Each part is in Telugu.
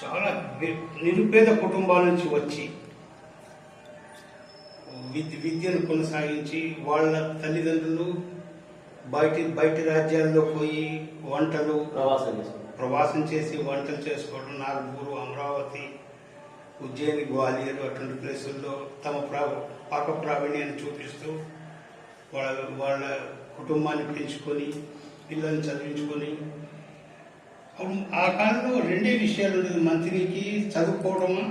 చాలా నిరుపేద కుటుంబాల నుంచి వచ్చి విద్య విద్యను కొనసాగించి వాళ్ళ తల్లిదండ్రులు బయట బయట రాజ్యాల్లో పోయి వంటలు ప్రవాసం ప్రవాసం చేసి వంటలు చేసుకోవడం నాగపూర్ అమరావతి ఉజ్జయిని గ్వాలియర్ అటువంటి ప్లేసుల్లో తమ ప్రా పాక ప్రావీణ్యాన్ని చూపిస్తూ వాళ్ళ వాళ్ళ కుటుంబాన్ని పెంచుకొని పిల్లల్ని చదివించుకొని అప్పుడు ఆ కాలంలో రెండే విషయాలు ఉండేది మంత్రికి చదువుకోవడము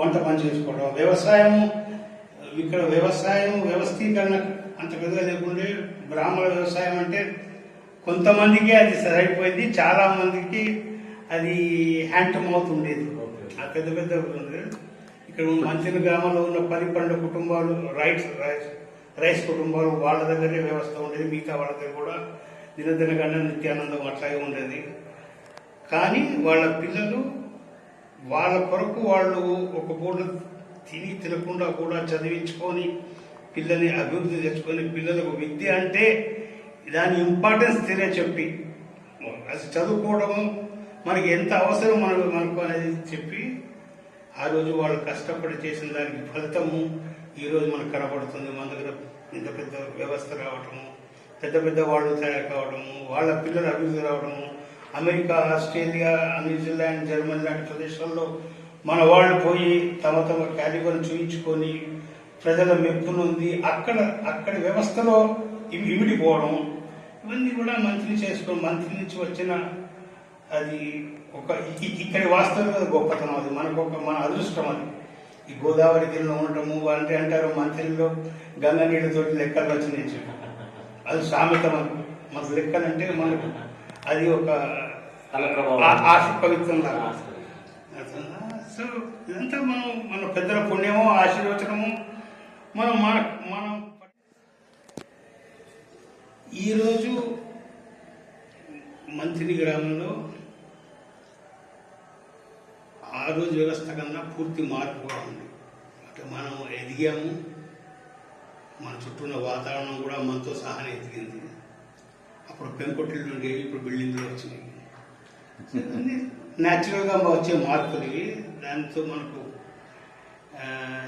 వంట పని చేసుకోవడం వ్యవసాయం ఇక్కడ వ్యవసాయం వ్యవస్థీకరణ అంత పెద్దగా లేకుండే బ్రాహ్మణ వ్యవసాయం అంటే కొంతమందికి అది సరైపోయింది చాలా మందికి అది హ్యాండ్ టు మౌత్ ఉండేది ఆ పెద్ద పెద్ద ఉండేది. ఇక్కడ మంచిల గ్రామంలో ఉన్న పది పన్నెండు కుటుంబాలు రైట్స్ రైస్ రైస్ కుటుంబాలు వాళ్ళ దగ్గరే వ్యవస్థ ఉండేది. మిగతా వాళ్ళ దగ్గర కూడా దినదిన గండ నిత్యానందం అట్లాగే ఉండేది. కానీ వాళ్ళ పిల్లలు వాళ్ళ కొరకు వాళ్ళు ఒక పూట తిని తినకుండా కూడా చదివించుకొని పిల్లల్ని అభివృద్ధి తెచ్చుకొని పిల్లలకు విద్య అంటే దాని ఇంపార్టెన్స్ తెలియచెప్పి అసలు చదువుకోవడము మనకి ఎంత అవసరం మనకు మనకు అనేది చెప్పి ఆ రోజు వాళ్ళు కష్టపడి చేసిన దానికి ఫలితము ఈ రోజు మనకు కనబడుతుంది. మన దగ్గర ఇంత పెద్ద వ్యవస్థ రావటము పెద్ద పెద్ద వాళ్ళు తయారు కావడము వాళ్ళ పిల్లలు అభివృద్ధి రావడము అమెరికా ఆస్ట్రేలియా న్యూజిలాండ్ జర్మనీ లాంటి ప్రదేశాల్లో మన వాళ్ళు పోయి తమ తమ క్యాలిబర్ని చూయించుకొని ప్రజల మెప్పునుంది అక్కడ అక్కడి వ్యవస్థలో ఇవి ఇమిడిపోవడం ఇవన్నీ కూడా మంత్రి చేసుకోవడం మంత్రి నుంచి వచ్చిన అది ఒక ఇక్కడి వాస్తవిక గొప్పతనం అది. మనకు ఒక మన అదృష్టం అది. ఈ గోదావరి జిల్లా ఉండటము అంటే అంటారు మంత్రిలో గంగ నీళ్ళతో లెక్కలు వచ్చినాయి చెప్పి. అది సామెత మనకు మనకు లెక్కలంటే మనకు అది ఒక ఆశ పవిత్రం లాగా అర్థమైందా? సో ఇదంతా మనం మన పెద్దల పుణ్యమో ఆశీర్వచనము మనం మన మనం ఈరోజు మంత్రి గ్రామంలో ఆ రోజు వ్యవస్థ కన్నా పూర్తి మార్పు ఉంది. అంటే మనం ఎదిగాము. మన చుట్టూ ఉన్న వాతావరణం కూడా మనతో సహానే ఎదిగింది. అప్పుడు పెంకొట్టిళ్ళు ఉండేవి ఇప్పుడు బిల్డింగ్లో వచ్చినాయి. న్యాచురల్గా వచ్చే మార్పులు ఇవి. దాంతో మనకు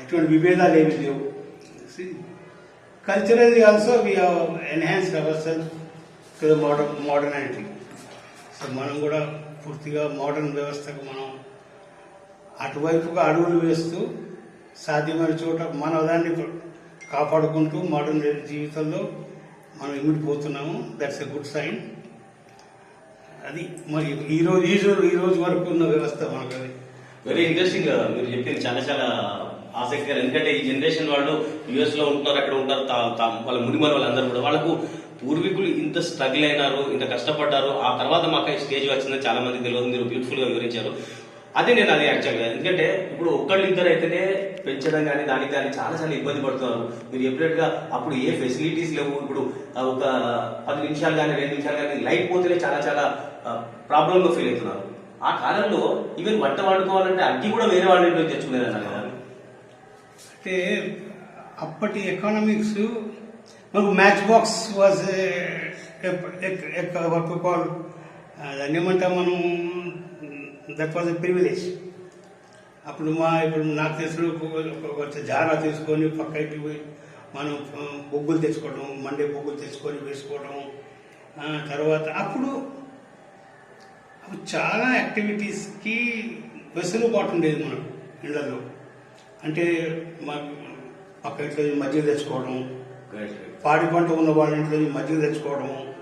ఎటువంటి విభేదాలు ఏమి లేవు. Culturally also we enhance our self to modern modernality so మనం కూడా పూర్తిగా మోడర్న్ వ్యవస్థకు మనం అటువైపుగా అడుగులు వేస్తూ సాధ్యమైన చోట మన దాన్ని కాపాడుకుంటూ మోడర్న్ జీవితంలో మనం ఇమిడిపోతున్నాము దట్స్ ఎ గుడ్ సైన్ అది మరి ఈ రోజు ఈ రోజు ఈ రోజు వరకు ఉన్న వ్యవస్థ మనకు అది. వెరీ ఇంట్రెస్టింగ్ మీరు చెప్పింది చాలా చాలా ఆసక్తికరం. ఎందుకంటే ఈ జనరేషన్ వాళ్ళు యుఎస్లో ఉంటున్నారు అక్కడ ఉంటారు వాళ్ళ మునిమని వాళ్ళందరూ కూడా. వాళ్ళకు పూర్వీకులు ఇంత స్ట్రగుల్ అయినారు ఇంత కష్టపడ్డారు. ఆ తర్వాత మాకు ఈ స్టేజ్ వచ్చిందని చాలా మంది తెలియదు. మీరు బ్యూటిఫుల్గా వివరించారు. అదే నేను అది యాక్చువల్గా ఎందుకంటే ఇప్పుడు ఒక్కళ్ళు ఇద్దరు అయితేనే పెంచడం కానీ దానికి కానీ చాలా చాలా ఇబ్బంది పడుతున్నారు. మీరు చెప్పినట్టుగా అప్పుడు ఏ ఫెసిలిటీస్ లేవు. ఇప్పుడు ఒక పది నిమిషాలు కానీ రెండు నిమిషాలు కానీ లైట్ పోతేనే చాలా చాలా ప్రాబ్లమ్గా ఫీల్ అవుతున్నారు. ఆ కాలంలో ఈవెన్ వంట వాడుకోవాలంటే అగ్గి కూడా వేరే వాళ్ళ ఇంట్లో తెచ్చుకునేదన్నారు కదా. అంటే అప్పటి ఎకనామిక్స్ మనకు match box was work call దాన్ని ఏమంటాం మనం? దట్ వాజ్ ఎ ప్రివిలేజ్ అప్పుడు మా ఇప్పుడు నాకు తెలిసిన ఒక జారా తీసుకొని పక్కకి పోయి మనం బొగ్గులు తెచ్చుకోవడం మండే బొగ్గులు తెచ్చుకొని వేసుకోవడం తర్వాత అప్పుడు చాలా యాక్టివిటీస్కి వెసులుబాటు ఉండేది మనకు ఇళ్ళలో. అంటే మా పక్క ఇంట్లో మజ్జిగ తెచ్చుకోవడం పాడి పంట ఉన్న వాళ్ళ ఇంట్లో మజ్జిగ తెచ్చుకోవడం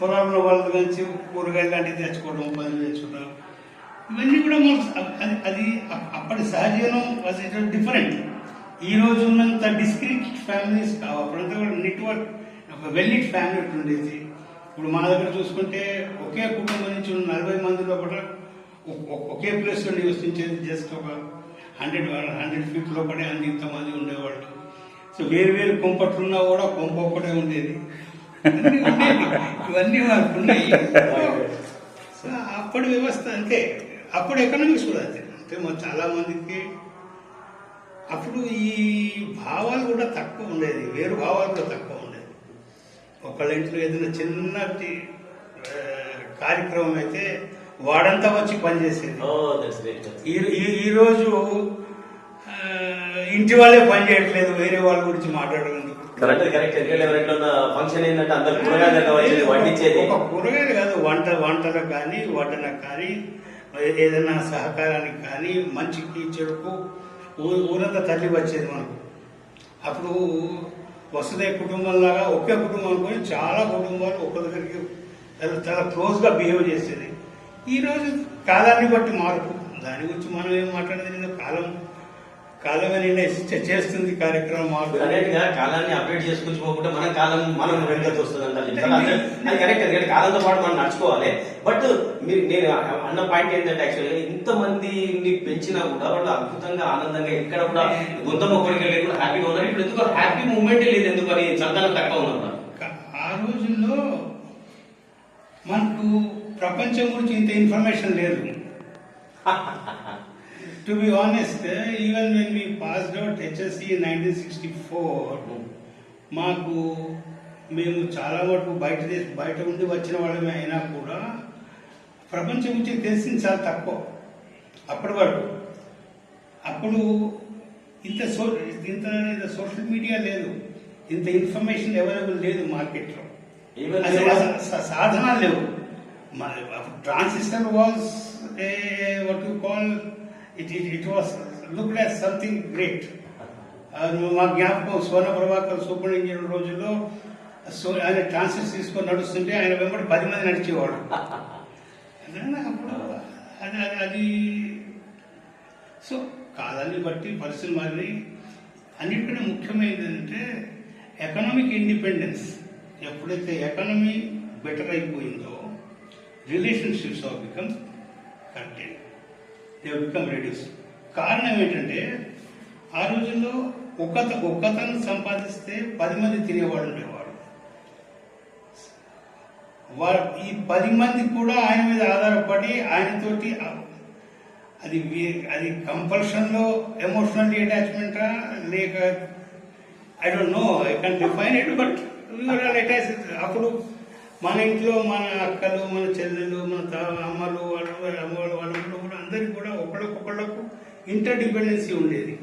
పొలాల వాళ్ళ నుంచి కూరగాయలు లాంటివి తెచ్చుకోవడం పనులు తెచ్చుకోవడం ఇవన్నీ కూడా మనం అది అది అప్పటి సహజీవనం వాజ్ డిఫరెంట్ ఈ రోజు ఉన్నంత డిస్క్రిట్ ఫ్యామిలీస్ కావు. అప్పుడంతా కూడా నెట్వర్క్ ఒక వెల్లిట్ ఫ్యామిలీ ఉండేది. ఇప్పుడు మా దగ్గర చూసుకుంటే ఒకే కుటుంబం నుంచి ఉన్న నలభై మందిలో కూడా ఒకే ప్లేస్లో నివసించేది జస్ట్ ఒక హండ్రెడ్ హండ్రెడ్ ఫీట్లో పడే అన్ని ఇంతమంది ఉండేవాళ్ళు. సో వేరు వేరు కొంపట్లున్నా కూడా కొంప ఒకటే ఉండేది. ఇవన్నీ మనకు ఉన్నాయి సో అప్పటి వ్యవస్థ అంతే అప్పుడు ఎకనామిక్స్ కూడా అంతే. అంటే మన చాలా మందికి అప్పుడు ఈ భావాలు కూడా తక్కువ ఉండేది వేరు భావాలు కూడా తక్కువ ఉండేది. ఒకళ్ళ ఇంట్లో ఏదైనా చిన్నటి కార్యక్రమం అయితే వాడంతా వచ్చి పనిచేసేది ఈ ఈ- ఈ రోజు ఆ, ఇంటి వాళ్ళే పని చేయట్లేదు వేరే వాళ్ళ గురించి మాట్లాడడం కరెక్ట్. కరెక్ట్ ఎందుకంటే ఎవరైనా ఉన్న ఫంక్షన్ ఏంటంటే అందరు కూరగాయలు ఒక కాదు వంట వంటలకు కానీ వడ్డనకు కానీ ఏదైనా సహకారానికి కానీ మంచికి చెడుకు ఊరంతా తల్లి వచ్చేది మనకు. అప్పుడు వసుదయ కుటుంబంలాగా ఒకే కుటుంబం అనుకొని చాలా కుటుంబాలు ఒక దగ్గరికి చాలా క్లోజ్గా బిహేవ్ చేసేది. ఈరోజు కాలాన్ని బట్టి మార్పు దాని గురించి మనం ఏం మాట్లాడేది కాలం నిర్ణయిస్తే చేస్తుంది కార్యక్రమం కాలాన్ని అప్డేట్ చేసుకుంటూ మన కాలం మనం అందరూ- అది కరెక్ట్ ఎందుకంటే కాలంతో పాటు మనం నడుచుకోవాలి. బట్ మీరు నేను అన్న పాయింట్ ఏంటంటే యాక్చువల్గా ఇంతమందిని పెంచినా కూడా వాళ్ళు అద్భుతంగా ఆనందంగా ఎక్కడ కూడా గొంతమ్మ కోరిక లేకుండా హ్యాపీగా ఉన్నారు. ఇప్పుడు ఎందుకు హ్యాపీ మూమెంట్ లేదు ఎందుకు అని సంతానం తక్కువ ఉన్నారు ఆ రోజుల్లో మనకు ప్రపంచం గురించి ఇంత ఇన్ఫర్మేషన్ లేదు. To be honest even when me passed out HSC nineteen sixty four మాకు మేము చాలా వరకు బయట దేశ- బయట ఉండి వచ్చిన వాళ్ళమే అయినా కూడా ప్రపంచం గురించి తెలిసింది చాలా తక్కువ. అప్పటి వరకు. అప్పుడు ఇంత సో ఇంత సోషల్ మీడియా లేదు. ఇంత ఇన్ఫర్మేషన్ అవైలబుల్ లేదు మార్కెట్లో. సాధనాలు లేవు. Transistor was what you call it it was look like something great మా జ్ఞాపకం సోన ప్రభాకర్ సూపర్ ఇంజనీర్ రోజుల్లో సో ఆయన ట్రాన్సెస్ తీసుకొని నడుస్తుంటే ఆయన వెంబడి పది మంది నడిచేవాడు. అప్పుడు అది అది- అది. సో కాలాన్ని బట్టి పరిస్థితులు మారి అన్నిటికంటే ముఖ్యమైనది అంటే ఎకనామిక్ ఇండిపెండెన్స్ ఎప్పుడైతే ఎకనమీ బెటర్ అయిపోయిందో relationships of become content they become reduce కారణం ఏంటంటే ఆ రోజుల్లో ఒక్కత ఒక్కతను సంపాదిస్తే పది మంది తినేవాడు ఉండేవాడు వా- ఈ పది మంది కూడా ఆయన మీద ఆధారపడి ఆయనతోటి అది అది కంపల్షన్లో ఎమోషనల్ అటాచ్మెంటా లేక I don't know I can define it but attach అప్పుడు మన ఇంట్లో మన అక్కలు మన చెల్లెలు మన అమ్మలు వాళ్ళు అమ్మ వాళ్ళు వాళ్ళు అందరికి కూడా ఒకళ్ళకొకళ్ళకు ఇంటర్ డిపెండెన్సీ ఉండేది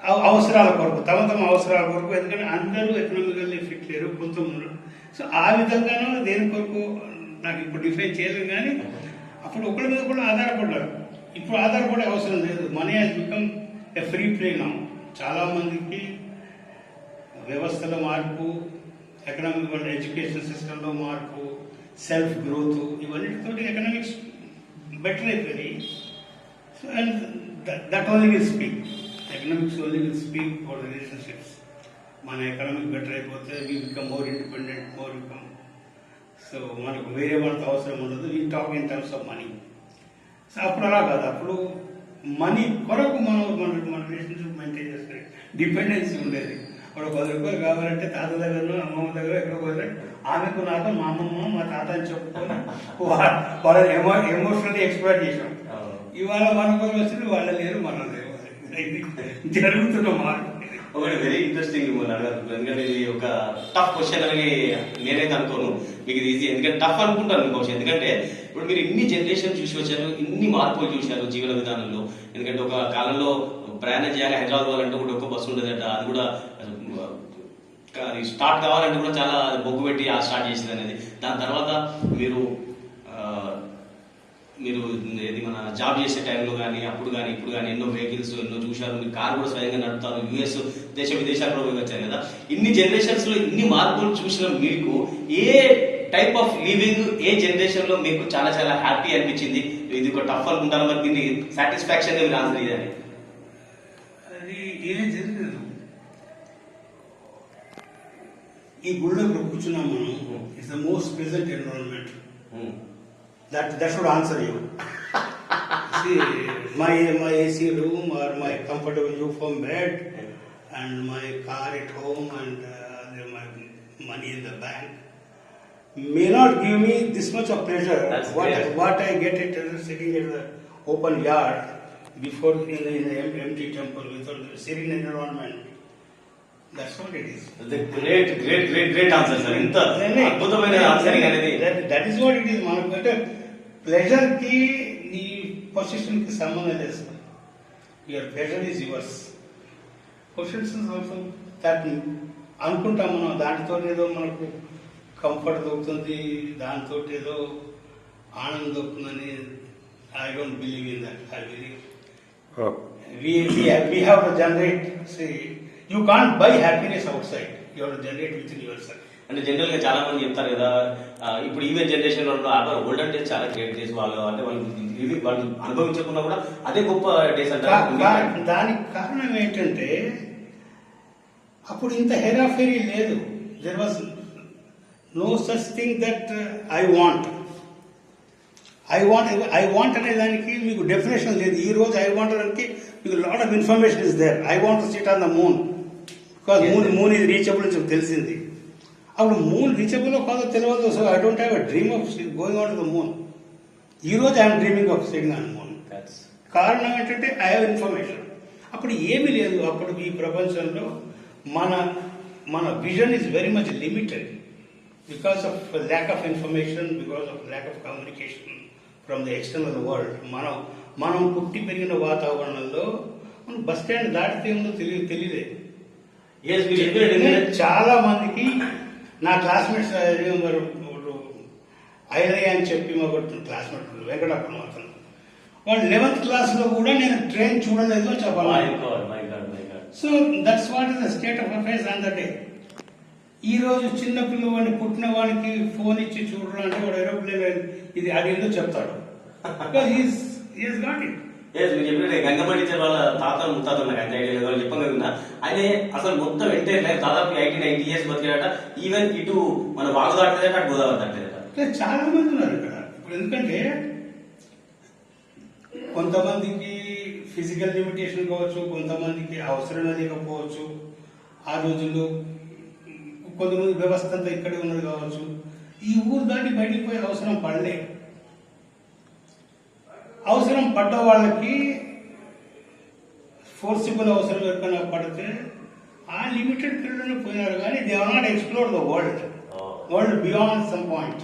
అవ- అవసరాల కొరకు తమ తమ అవసరాల కొరకు ఎందుకంటే అందరూ ఎకనామికల్లీ ఫిట్ లేరు కొంతమంది సో ఆ విధంగానూ దేని కొరకు నాకు ఇప్పుడు డిఫైన్ చేయలేదు కానీ అప్పుడు ఒకరి మీద కూడా ఆధారపడ్డారు. ఇప్పుడు ఆధారపడే అవసరం లేదు. Money has become a free play నా చాలా మందికి వ్యవస్థలో మార్పు ఎకనామిక్ ఎడ్యుకేషన్ సిస్టంలో మార్పు సెల్ఫ్ గ్రోత్ ఇవన్నిటితో ఎకనామిక్స్ బెటర్ అయిపోయినాయి So, and that, that only will speak. Economics only will speak for the relationships. మన ఎకనామిక్ బెటర్ అయిపోతే we become more independent more become so మనకు వేరే వాళ్ళతో అవసరం ఉండదు. We talk in terms of money so అప్పుడు అలా కాదు. అప్పుడు మనీ కొరకు మనం మన మన రిలేషన్షిప్ మెయింటైన్ చేసుకునే డిపెండెన్సీ ఉండేది. ఇప్పుడు పది రూపాయలు కావాలంటే తాత దగ్గర అమ్మమ్మ దగ్గర ఎక్కడ పోతే ఆమెకు నాకు మా అమ్మమ్మ మా తాత అని చెప్పుకొని వాళ్ళని ఎమో ఎమోషనల్లీ ఎక్స్ప్లోర్ చేసాం ఇవాళ మన కోసం వచ్చింది వాళ్ళ లేరు మనం లేరు జరుగుతున్న మార్పు. ఒకటి వెరీ ఇంట్రెస్టింగ్ మిమ్మల్ని అడగాలి ఎందుకంటే ఇది ఒక టఫ్ క్వశ్చన్ అని నేనైతే అనుకోను మీకు ఇది ఈజీ ఎందుకంటే టఫ్ అనుకుంటాను ఇంకొక ఎందుకంటే ఇప్పుడు మీరు ఇన్ని జనరేషన్ చూసి వచ్చారు ఇన్ని మార్పులు చూశారు జీవన విధానంలో. ఎందుకంటే ఒక కాలంలో ప్రయాణం చేయాలి హైదరాబాద్ పోవాలంటే కూడా ఒక్క బస్సు ఉండేదట. అది కూడా కానీ స్టార్ట్ కావాలంటే కూడా చాలా బొగ్గు పెట్టి ఆ స్టార్ట్ చేసింది అనేది. దాని తర్వాత మీరు మీరు ఏది మన జాబ్ చేసే టైంలో కానీ అప్పుడు కానీ ఇప్పుడు కానీ ఎన్నో వెహికల్స్ ఎన్నో చూశారు. మీరు కార్ కూడా స్వయంగా నడుపుతారు. యూఎస్ దేశ విదేశాల్లో పోయి వచ్చారు కదా. ఇన్ని జనరేషన్స్లో ఇన్ని మార్పులు చూసిన మీకు ఏ టైప్ ఆఫ్ లివింగ్ ఏ జనరేషన్లో మీకు చాలా చాలా హ్యాపీ అనిపించింది? ఇది ఒక టఫ్ అనుకుంటారు? మరి దీన్ని సాటిస్ఫాక్షన్గా మీరు ఆన్సర్ ఇదని అది ఏం జరగదు? ఈ గుళ్ళో ఇప్పుడు కూర్చున్నాం మనం it's the most present environment that that should answer you my my AC room or my comfortable ufoam bed and my car at home and my money in the bank may not give me this much of pleasure. That's what, great. what I get it uh, sitting in the open yard before in the, in great great great great answer sir ఇంత అద్భుతమైన ఆన్సరింగ్ అనేది. మనకు అంటే ప్లెజర్కి నీ పొజిషన్కి సంబంధం లేదు sir your pleasure is yours questions also that అనుకుంటాం మనం. దాంతో ఏదో మనకు కంఫర్ట్ దొరుకుతుంది దాంతో ఏదో ఆనందం దొరుకుతుందని I don't believe in that I believe we, we, have, we have to generate, see, you can't buy happiness outside. You have to generate within yourself. అంటే జనరల్గా చాలా మంది చెప్తారు కదా ఇప్పుడు ఈవెన్ జనరేషన్ వాళ్ళు ఓల్డెన్ డేస్ చాలా గ్రేట్ డేస్ వాళ్ళు అంటే వాళ్ళు వాళ్ళు అనుభవించకుండా కూడా అదే గొప్ప డేస్ అంటారు. దానికి కారణం ఏంటంటే అప్పుడు ఇంత హెరాఫెరీ లేదు. There was no such thing that I want I want I want అనే దానికి మీకు డెఫినేషన్ లేదు. ఈ రోజు ఐ వాంట్ దానికి మీకు lot of information is there I want sit on the moon because moon moon ఇది రీచబుల్ అని తెలిసింది. అప్పుడు మూన్ రీచబుల్ కాదో తెలియదు. So I don't have a dream of going on to the moon ఈ రోజు I'm dreaming of sitting on moon కారణం ఏంటంటే ఐ హావ్ ఇన్ఫర్మేషన్ అప్పుడు ఏమీ లేదు. అప్పుడు ఈ ప్రపంచంలో మన మన vision is very much limited because of lack of information because of lack of communication from the external world మనం మనం పుట్టి పెరిగిన వాతావరణంలో మనం బస్ స్టాండ్ దాటితే ఉందో తెలియ తెలియలేదు Yes, మీరు చెప్పినట్టు ఏంటంటే చాలా మందికి నా క్లాస్మేట్స్ ఐలయ్య అని చెప్పి మా క్లాస్మేట్ వెంకటప్పన అతను వాడు లెవెన్త్ క్లాస్లో కూడా నేను ట్రైన్ చూడలేదు చెప్పాలి. So that's what is the state of affairs on the day ఈ రోజు చిన్న పిల్లవాడిని పుట్టిన వాడికి ఫోన్ ఇచ్చి చూడడం అంటే వాడు ఏరోప్లేన్ ఇది అడిగిందో చెప్తాడు. గాట్ ఇట్ Yes, మీరు చెప్పినట్టు గంగమ్మ వాళ్ళ తాతలు ముత్తాత నాకు అంత ఐడియా లేదు వాళ్ళు చెప్పంగా ఆయన అసలు మొత్తం ఎంటైర్ లైఫ్ దాదాపు ఎయిటీ నైన్టీ ఇయర్స్ బతికాడట ఈవెన్ ఇటు మన వాగు దాటలేదట అటు గోదావరి దాటలేదట చాలా మంది ఉన్నారు ఇక్కడ. ఇప్పుడు ఎందుకంటే కొంతమందికి ఫిజికల్ లిమిటేషన్ కావచ్చు కొంతమందికి అవసరం లేకపోవచ్చు. ఆ రోజుల్లో కొంతమంది వ్యవస్థ అంతా ఇక్కడే ఉన్నది కావచ్చు. ఈ ఊరు దాటి బయటికి పోయే అవసరం పడలేదు అవసరం పడ్డ వాళ్ళకి ఫోర్సిబుల్ అవసరం ఎక్కడైనా పడితే ఆ లిమిటెడ్ పీరియడ్లో పోయినారు కానీ they are not explore the world world beyond some point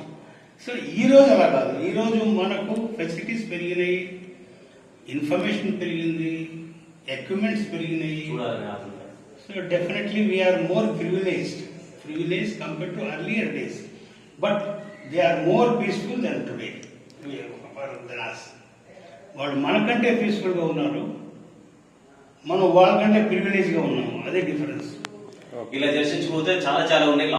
so ఈ రోజు అలా కాదు. ఈ రోజు మనకు ఫెసిలిటీస్ పెరిగినాయి ఇన్ఫర్మేషన్ పెరిగింది ఎక్విప్మెంట్స్ పెరిగినాయి. So definitely we're more privileged privilege compare to earlier days but they are more peaceful then today వాళ్ళు మనకంటే పీస్ఫుల్గా ఉన్నారు మనం వాళ్ళకంటే ప్రివిలేజ్గా ఉన్నాము. అదే డిఫరెన్స్. ఇలా చర్చించుకుంటే చాలా చాలా ఉన్నాయి.